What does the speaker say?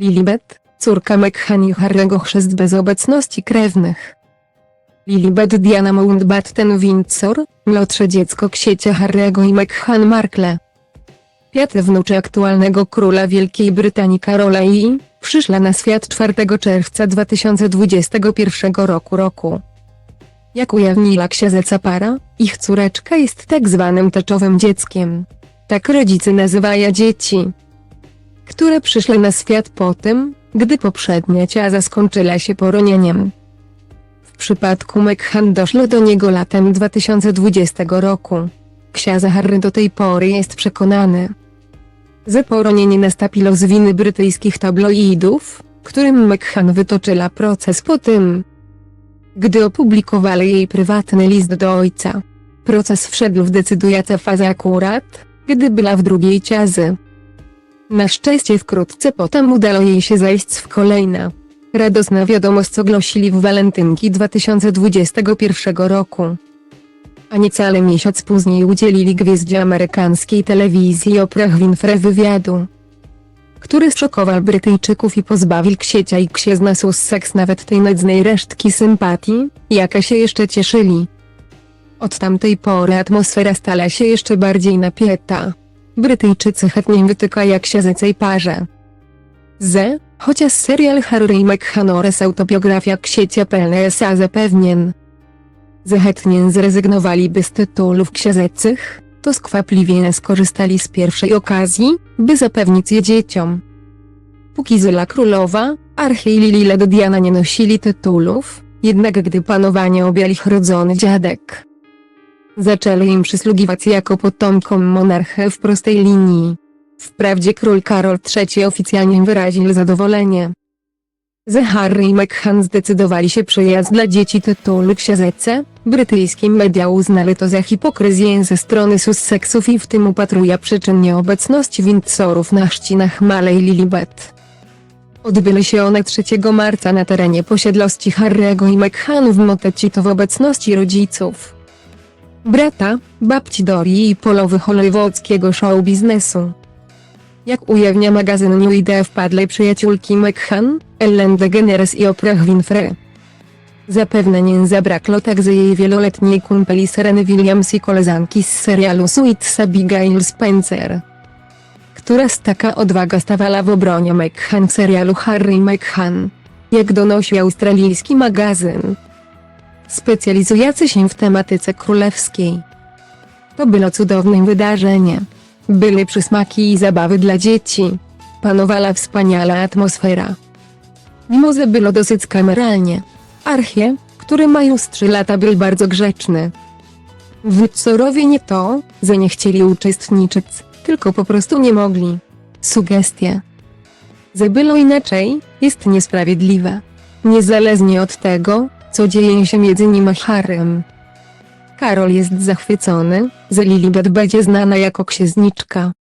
Lilibet, córka Mekhan i Harry'ego chrzest bez obecności krewnych. Lilibet Diana Mountbatten Windsor, młodsze dziecko księcia Harry'ego i Meghan Markle. Piąte wnucze aktualnego króla Wielkiej Brytanii Karola i przyszła na świat 4 czerwca 2021 roku roku. Jak ujawniła księżyca para, ich córeczka jest tak zwanym teczowym dzieckiem. Tak rodzice nazywają dzieci, które przyszły na świat po tym, gdy poprzednia ciaza skończyła się poronieniem. W przypadku Meghan doszło do niego latem 2020 roku. Książę Harry do tej pory jest przekonany, że poronienie nastąpiło z winy brytyjskich tabloidów, którym Meghan wytoczyła proces po tym, gdy opublikowali jej prywatny list do ojca. Proces wszedł w decydującą fazę akurat, gdy była w drugiej ciazy. Na szczęście wkrótce potem udało jej się zajść w kolejna. Radosna wiadomość ogłosili w walentynki 2021 roku. A niecały miesiąc później udzielili gwieździe amerykańskiej telewizji Oprah Winfrey wywiadu, który zszokował Brytyjczyków i pozbawił księcia i księżna Sussex nawet tej nocnej resztki sympatii, jaka się jeszcze cieszyli. Od tamtej pory atmosfera stała się jeszcze bardziej napięta. Brytyjczycy chętnie wytykają księżycej parze. Z, chociaż serial Harry i Meghan oraz autobiografia księcia Pelnesa zapewnien, że chętnie zrezygnowaliby z tytułów księżecych, to skwapliwie skorzystali z pierwszej okazji, by zapewnić je dzieciom. Póki Zyla Królowa, Archie i Lilibet Diana nie nosili tytułów, jednak gdy panowanie objęli rodzony dziadek, zaczęli im przysługiwać jako potomkom monarchy w prostej linii. Wprawdzie król Karol III oficjalnie wyraził zadowolenie, że Harry i Meghan zdecydowali się przyjazd dla dzieci tytułu księżece, brytyjskie media uznały to za hipokryzję ze strony Sussexów i w tym upatruje przyczyn nieobecności Windsorów na chrzcinach Malej Lilibet. Odbyły się one 3 marca na terenie posiedlości Harry'ego i Meghan w Motecito w obecności rodziców, brata, babci Dori i polowy hollywoodzkiego show biznesu. Jak ujawnia magazyn New Idea wpadlej przyjaciółki Meghan, Ellen DeGeneres i Oprah Winfrey. Zapewne nie zabrakło także jej wieloletniej kumpeli Sereny Williams i koleżanki z serialu Suits Abigail Spencer, która z taka odwaga stawała w obronie Meghan w serialu Harry i Meghan. Jak donosi australijski magazyn, specjalizujący się w tematyce królewskiej. To było cudowne wydarzenie. Były przysmaki i zabawy dla dzieci. Panowała wspaniała atmosfera. Mimo że było dosyć kameralnie. Archie, który ma już 3 lata był bardzo grzeczny. Windsorowie nie to, że nie chcieli uczestniczyć, tylko po prostu nie mogli. Sugestie. Że było inaczej, jest niesprawiedliwe. Niezależnie od tego, co dzieje się między nim a Harrym. Karol jest zachwycony, że Lilibet będzie znana jako księżniczka.